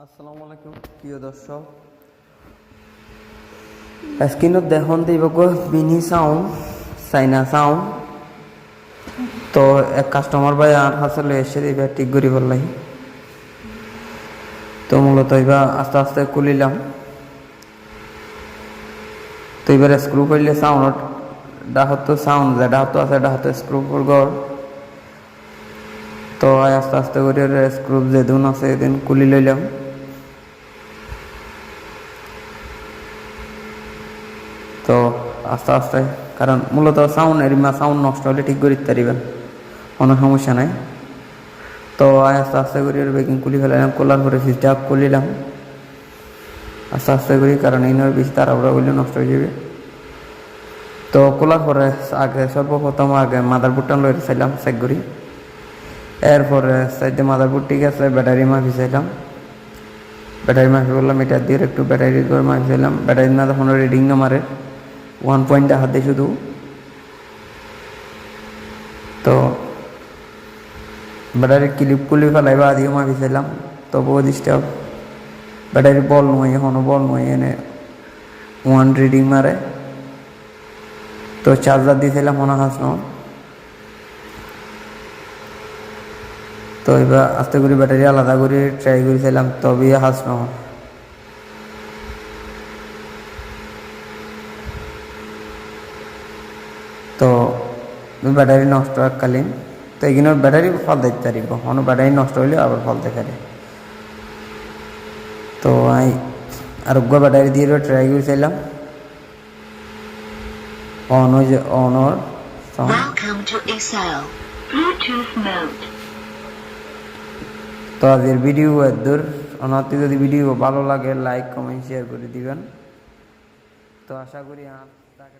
আসসালামু আলাইকুম, প্রিয় দর্শক। স্ক্রিনত দেখুন দিব বিনি সাউন্ড চাইনা সাউন্ড। তো এক কাস্টমার ভাই আর হাসলে এসে এবার ঠিক করি বললাই। তো মূলত এবার আস্তে আস্তে খুলিলাম। তো এবার স্ক্রু করলে সাউন্ড ডাহত সাউন্ড যে ডাহত আছে, ডাহত স্ক্রু করগর তো আস্তে আস্তে করে স্ক্রু যেদিন আছে, এদিন খুলি লইলাম। তো আস্তে আস্তে, কারণ মূলত সাউন্ড এরিমা সাউন্ড নষ্ট হলে ঠিক করে দিতে পারিবেন, কোনো সমস্যা নাই। তো আস্তে আস্তে করে বেকিং খুলি ফেলাম খোলার পরে সুইচটা আপ খুলিলাম আস্তে আস্তে করি, কারণ এই নয় বেশি তাড়াহুড়া করলে নষ্ট হয়ে যাবে। তো খোলার পরে আগে, সর্বপ্রথম আগে মাদার বুটটা লই চাইলাম চেক করি। এরপরে সাইডে বুট ঠিক আছে ব্যাটারি মাফি চাইলাম। ব্যাটারি মাফি বললাম এটা দিয়ে একটু ব্যাটারি করে মাফি চাইলাম। ব্যাটারি না তখন রিডিং না মারে। ওয়ান পয়েন্ট হাতে শুধু। তো ব্যাটারি ক্লিপ খুলি ফেলাইবা আদিও মাফি চাইলাম তবুও ডিস্টার্ব ব্যাটারি বল নয়, এখনও বল নয়, এনে ওয়ান রিডিং মারে। তো চার্জার দিয়েছিলাম মনে হাস তো এবার আস্তে করে ব্যাটারি আলাদা করে ট্রাই করেছিলাম তবে হাস ন তো ব্যাটারি নষ্ট এককালীন তো এখানে ব্যাটারি ফল দিতে পারিব অন্য ব্যাটারি নষ্ট হইলে আবার ফল দেখে তো আমি আরোগ্য ব্যাটারি দিয়ে ট্রাই করেছিলাম। অন হয়ে. তো আজকের ভিডিও এদূর অনার্থী যদি ভিডিও ভালো লাগে লাইক কমেন্ট শেয়ার করে দিবেন। তো আশা করি তাকে